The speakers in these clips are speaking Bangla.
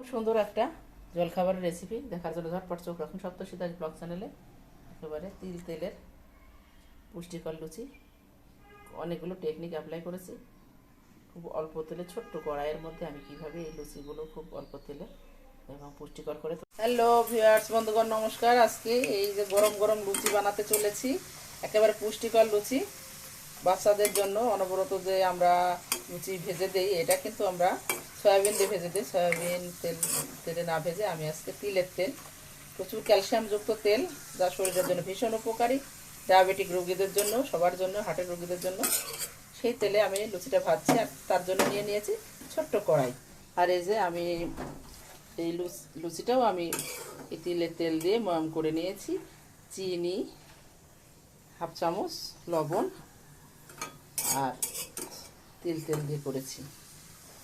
খুব সুন্দর একটা জলখাবারের রেসিপি দেখার জন্য ঝটপট চোখ রাখুন সপ্তশীতাজ ব্লগ চ্যানেলে একেবারে তিল তেলের পুষ্টিকর লুচি। অনেকগুলো টেকনিক অ্যাপ্লাই করেছি। খুব অল্প তেলে, ছোট্ট কড়াইয়ের মধ্যে আমি কীভাবে এই লুচিগুলো খুব অল্প তেলে এবং পুষ্টিকর করে হ্যালো ভিউয়ার্স বন্ধুগণ, নমস্কার। আজকে এই যে গরম গরম লুচি বানাতে চলেছি, একেবারে পুষ্টিকর লুচি। বাচ্চাদের জন্য অনবরত যে আমরা লুচি ভেজে দেই, এটা কিন্তু আমরা সয়াবিন দিয়ে ভেজে দিই। সয়াবিন তেল, তেলে না ভেজে আমি আজকে তিলের তেল, প্রচুর ক্যালসিয়ামযুক্ত তেল, যা শরীরের জন্য ভীষণ উপকারী, ডায়াবেটিক রোগীদের জন্য, সবার জন্য, হার্টের রোগীদের জন্য। সেই তেলে আমি লুচিটা ভাজছি আর তার জন্য নিয়ে নিয়েছি ছোট্ট কড়াই। আর এই যে আমি এই লুচ- লুচিটাও আমি এই তিলের তেল দিয়ে ময়াম করে নিয়েছি। চিনি, হাফ চামচ, লবণ আর তিল তেল দিয়ে করেছি।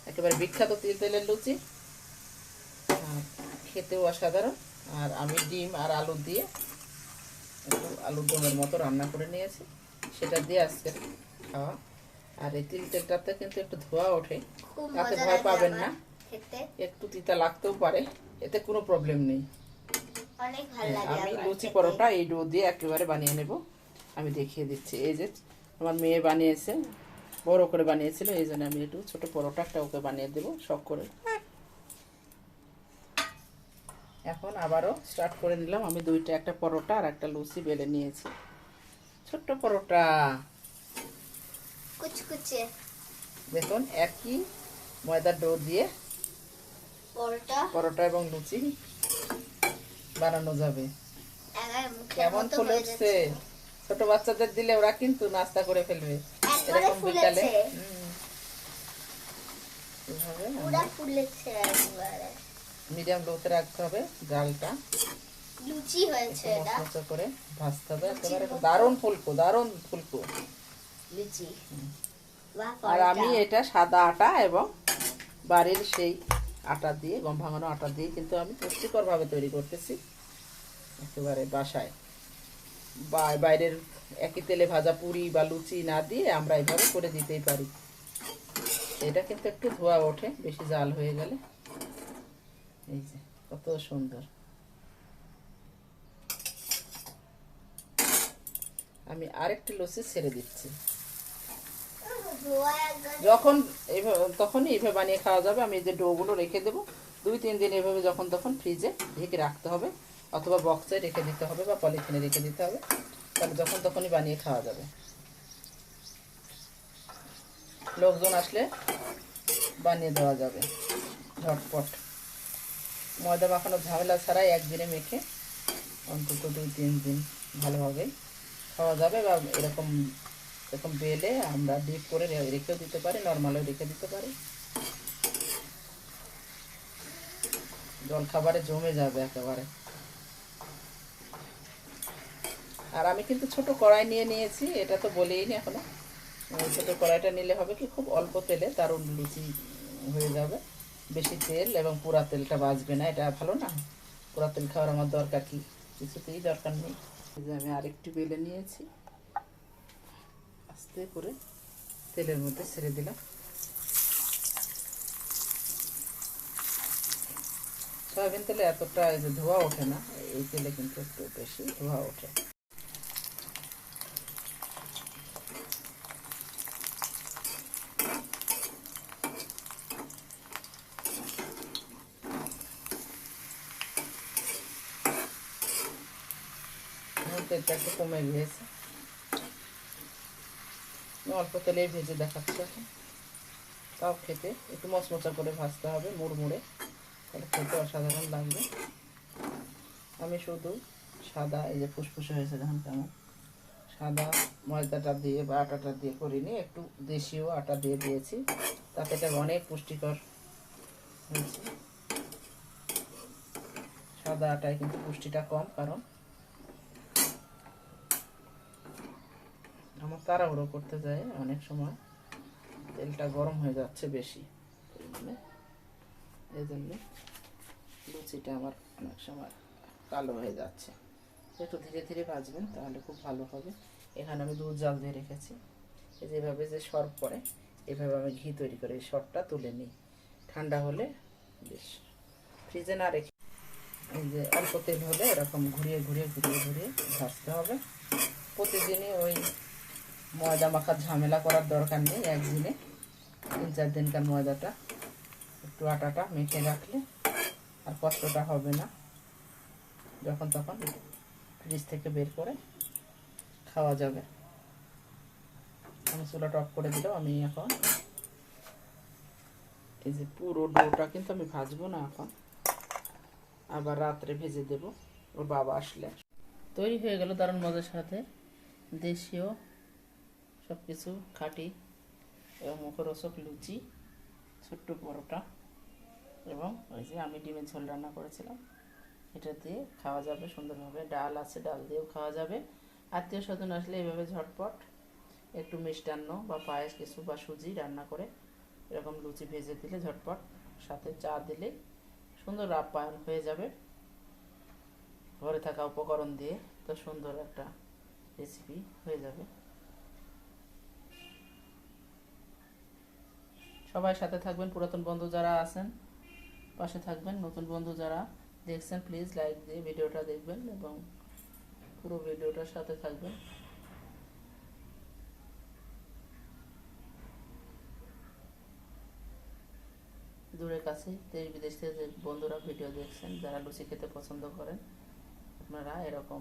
একেবারে বিখ্যাত তিল তেলের লুচি। খেতেও অসাধারণ। আর আমি ডিম আর আলু দিয়ে একটু আলুর দমের মতো রান্না করে নিয়েছি। সেটা দিয়ে আজকে খাওয়া। আর এই তিল তেলটাতে কিন্তু একটু ধোয়া ওঠে। তাতে ভয় পাবেন না। একটু তিতা লাগতেও পারে। এতে কোনো প্রবলেম নেই। হ্যাঁ, আমি লুচি পরোটা এই ডো দিয়ে একেবারে বানিয়ে নেব। আমি দেখিয়ে দিচ্ছি। এই যে আমার মেয়ে বানিয়েছে। বড় করে বানিয়েছিল এই জন্য আমি একটু ছোট পরোটা একটা ওকে বানিয়ে দেবো শখ করে। এখন আবারও স্টার্ট করে নিলাম। আমি দুইটা একটা পরোটা আর একটা লুচি বেলে নিয়েছি। ছোট্ট পরোটা। কুচকুচে দেখুন একই ময়দার ডো দিয়ে পরোটা। পরোটা এবং লুচি বানানো যাবে। কেমন মতো ফুলে উঠছে ছোট বাচ্চাদের দিলে ওরা কিন্তু নাস্তা করে ফেলবে। এরকম বিকালে মিডিয়াম লোতে রাখতে হবে জালটা। লুচি হয়েছে এটা। মচমচে করে ভাজতে হবে একেবারে। দারুণ ফুলকো দারুণ ফুলকো। লুচি। আর আমি এটা সাদা আটা এবং বাড়ির সেই আটা দিয়ে গম ভাঙানো আটা দিয়ে কিন্তু আমি পুষ্টিকরভাবে তৈরি করতেছি। একেবারে বাসায়। বা বাইরের একই তেলে ভাজা পুরি বা লুচি না দিয়ে আমরা এইভাবে করে দিতেই পারি। এটা কিন্তু একটু ধোয়া ওঠে, বেশি জাল হয়ে গেলে। এই যে, কত সুন্দর। আমি আরেকটি লুচি ছেড়ে দিচ্ছি। যখন এইভাবে তখনই এইভাবে বানিয়ে খাওয়া যাবে। আমি এই যে ডোগুলো রেখে দেবো। দুই, তিন দিন এভাবে যখন, তখন ফ্রিজে ঢেকে রাখতে হবে। অথবা বক্সে রেখে দিতে হবে বা পলিথিনে রেখে দিতে হবে। তাহলে যখন তখনই বানিয়ে খাওয়া যাবে। লোকজন আসলে বানিয়ে দেওয়া যাবে। ঝটপট। ময়দা মাখানোর ঝামেলা ছাড়াই একদিনে মেখে অন্তত দুই, তিন দিন ভালোভাবে খাওয়া যাবে বা এরকম এরকম বেলে আমরা ডিপ করে রেখেও দিতে পারি, নর্মালও রেখে দিতে পারি। জল খাবারে জমে যাবে একেবারে। আর আমি কিন্তু ছোট কড়াই নিয়ে নিয়েছি, এটা তো বলেই নি এখনও। এই ছোট কড়াইটা নিলে হবে কি, খুব অল্প তেলে দারুণ লুচি হয়ে যাবে। বেশি তেল এবং পুরা তেলটা বাঁচবে না, এটা ভালো না? পুরা তেল খাওয়ার আমার দরকার কি? কিছুতেই দরকার নেই। আমি আরেকটু বেলে নিয়েছি। আস্তে করে তেলের মধ্যে ছেড়ে দিলাম। সয়াবিন তেলে এতটা যে ধোয়া ওঠে না, এই তেলে কিন্তু একটু বেশি ধোয়া ওঠে। তেলটা একটু কমে গিয়েছে অল্প তেলে ভেজে দেখাচ্ছি এখন তাও খেতে একটু মচমচা করে ভাজতে হবে মুড়মুড়ে তাহলে খেতে অসাধারণ লাগবে আমি শুধু সাদা এই যে ফুসফুসে হয়েছে দেখুন কেমন সাদা ময়দাটা দিয়ে বা আটাটা দিয়ে করিনি একটু দেশীয় আটা দিয়ে দিয়েছি তাতে এটা অনেক পুষ্টিকর হয়েছে সাদা আটায় কিন্তু পুষ্টিটা কম কারণ আমার তাড়াহুড়ো করতে যায় অনেক সময়। তেলটা গরম হয়ে যাচ্ছে বেশি পরিমাণে। এই জন্য লুচিটা আমার অনেক সময় কালো হয়ে যাচ্ছে। একটু ধীরে ধীরে ভাজবেন তাহলে খুব ভালো হবে। এখানে আমি দুধ জাল দিয়ে রেখেছি। যেভাবে যে সর পড়ে, এভাবে আমি ঘি তৈরি করে সরটা তুলে নিই। ঠান্ডা হলে বেশ। ফ্রিজে না রেখে এই যে অল্প তেল হলে এরকম ঘুরিয়ে ঘুরিয়ে ঘুরিয়ে ঘুরিয়ে ভাজতে হবে। প্রতিদিনই ওই ময়দা মাখার ঝামেলা করার দরকার নেই, একদিনে। তিন চার দিনকার ময়দাটা, একটু আটাটা মেখে রাখলে আর কষ্টটা হবে না। যখন তখন ফ্রিজ থেকে বের করে খাওয়া যাবে। আমি চুলাটা অফ করে দিলাম, আমি এখন এই যে পুরো ডোটা কিন্তু আমি ভাজবো না এখন। আবার রাত্রে ভেজে দেব, ওর বাবা আসলে। তৈরি হয়ে গেল দারুণ মজার সাথে দেশীয় সব কিছু খাঁটি এবং মুখরোচক লুচি, ছোট্ট পরোটা এবং ওই যে আমি ডিমের ঝোল রান্না করেছিলাম। এটা দিয়ে খাওয়া যাবে সুন্দরভাবে। ডাল আছে, ডাল দিয়েও খাওয়া যাবে। আত্মীয় স্বজন আসলে এইভাবে ঝটপট একটু মিষ্টান্ন বা পায়েস কিছু বা সুজি রান্না করে এরকম লুচি ভেজে দিলে ঝটপট। সাথে চা দিলে সুন্দর আপ্যায়ন হয়ে যাবে। ঘরে থাকা উপকরণ দিয়ে তো সুন্দর একটা রেসিপি হয়ে যাবে। সবাই সাথে থাকবেন, পুরাতন বন্ধু যারা আছেন, পাশে থাকবেন, নতুন বন্ধু যারা দেখছেন প্লিজ লাইক দিয়ে ভিডিওটা দেখবেন এবং পুরো ভিডিওটার সাথে থাকবেন। দূরের কাছে, দেশ বিদেশ থেকে যে বন্ধুরা ভিডিও দেখছেন, যারা লুচি খেতে পছন্দ করেন, আপনারা এরকম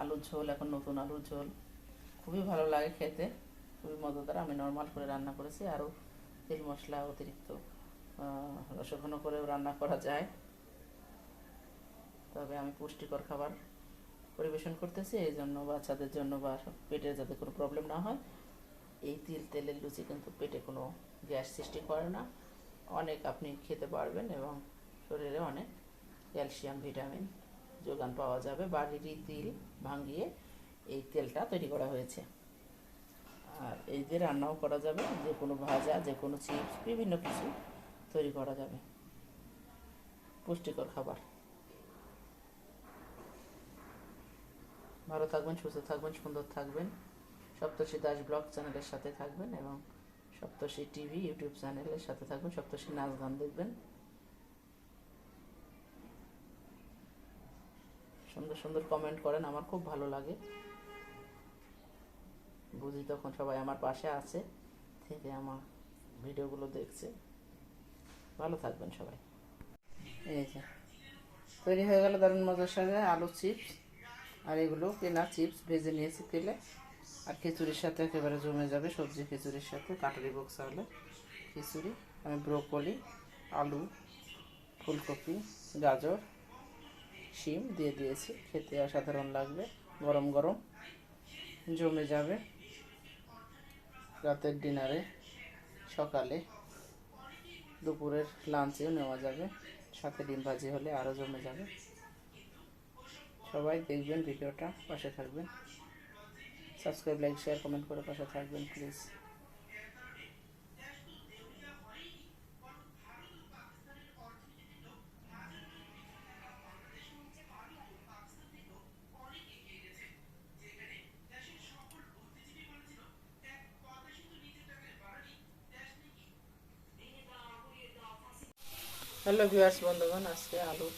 আলুর ঝোল, এখন নতুন আলুর ঝোল, খুবই ভালো লাগে খেতে, খুবই মজাদার, আমি নর্মাল করে রান্না করেছি, আরও তেল মশলা অতিরিক্ত রসঘন করেও রান্না করা যায়। তবে আমি পুষ্টিকর খাবার পরিবেশন করতেছি, এই জন্য বাচ্চাদের জন্য বা পেটের যাতে কোনো প্রবলেম না হয়, এই তিল তেলের লুচি কিন্তু পেটে কোনো গ্যাস সৃষ্টি করে না। অনেক আপনি খেতে পারবেন এবং শরীরে অনেক ক্যালসিয়াম, ভিটামিন যোগান পাওয়া যাবে। বাড়িরই তিল ভাঙিয়ে এই তেলটা তৈরি করা হয়েছে। আর এই যে রান্নাও করা যাবে, যে কোনো ভাজা, যে কোনো চিপস, বিভিন্ন কিছু তৈরি করা যাবে। পুষ্টিকর খাবার। ভালো থাকবেন, সুস্থ থাকবেন, সুন্দর থাকবেন। সপ্তর্ষি দাস ব্লগ চ্যানেলের সাথে থাকবেন এবং সপ্তর্ষি টিভি, ইউটিউব চ্যানেলের সাথে থাকবেন। সপ্তর্ষি নাচ গান দেখবেন। সুন্দর সুন্দর কমেন্ট করেন, আমার খুব ভালো লাগে। বুঝি তখন সবাই আমার পাশে আছে, থেকে আমার ভিডিওগুলো দেখছে। ভালো থাকবেন সবাই। এই যে, তৈরি হয়ে গেল দারুণ মজার সাথে আলু চিপস, আর এগুলো কেনা চিপস ভেজে নিয়েছি তেলে। আর খিচুড়ির সাথে একেবারে জমে যাবে সবজি খিচুড়ির সাথে, কাটারি বক্স হলে খিচুড়ি, আমি ব্রোকলি, আলু, ফুলকপি, গাজর, শিম দিয়ে দিয়েছি, খেতে অসাধারণ লাগবে, গরম গরম, জমে যাবে। রাতের ডিনারে সকালে দুপুরের লাঞ্চেও নেওয়া যাবে। সাথে ডিম ভাজি হলে আরও জমে যাবে। সবাই দেখবেন ভিডিওটা, পাশে থাকবেন। সাবস্ক্রাইব, লাইক, শেয়ার, কমেন্ট করে পাশে থাকবেন, প্লিজ। হ্যালো ভিউয়ার্স, বন্ধুগণ, আজকে আলু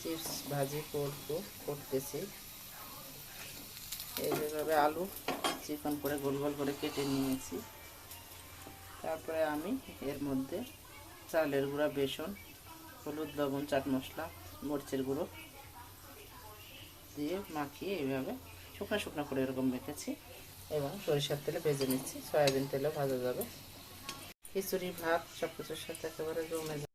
চিপস ভাজি করব, করতেছি। এইভাবে আলু চিকন করে গোল গোল করে কেটে নিয়েছি। তারপরে আমি এর মধ্যে চালের গুঁড়া, বেসন, হলুদ, লবণ, চাট মশলা, মরিচের গুঁড়ো দিয়ে মাখিয়ে এইভাবে শুকনো শুকনো করে এরকম মেখেছি এবং সরিষার তেলে ভেজে নিচ্ছি। সয়াবিন তেলে ভাজা যাবে। খিচুড়ি, ভাত সব কিছুর সাথে একেবারে জমে